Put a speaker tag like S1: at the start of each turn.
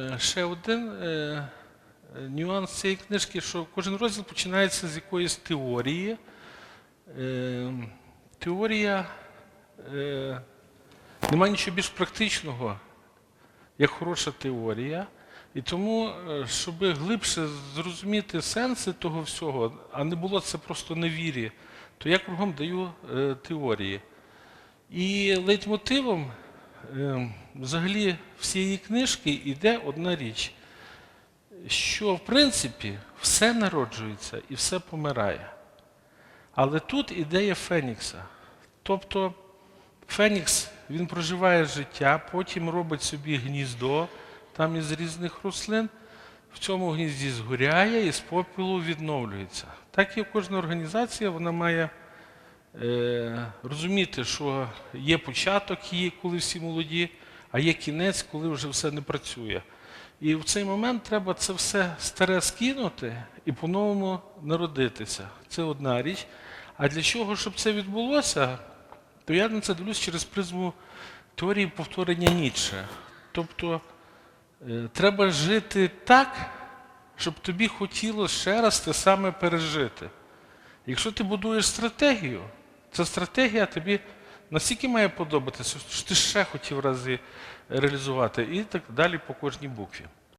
S1: Е, Ще один е, нюанс цієї книжки, що кожен розділ починається з якоїсь теорії. Е, Теорія немає нічого більш практичного, як хороша теорія. І тому, щоб глибше зрозуміти сенси того всього, а не було це просто невірі, то я кругом даю теорії. І лейтмотивом е, взагалі всієї книжки йде одна річ, що в принципі все народжується і все помирає. Але тут ідея Фенікса. Тобто Фенікс він проживає життя, потім робить собі гніздо там із різних рослин, в цьому гнізді згоряє і з попелу відновлюється. Так і кожна організація вона має розуміти, що є початок її, коли всі молоді, а є кінець, коли вже все не працює. І в цей момент треба це все старе скинути і по-новому народитися. Це одна річ. А для чого, щоб це відбулося, то я на це дивлюсь через призму теорії повторення Ніцше. Тобто е, треба жити так, щоб тобі хотілося ще раз те саме пережити. Якщо ти будуєш стратегію, ця стратегія тобі настільки має подобатися, що ти ще хотів рази реалізувати, і так далі по кожній букві.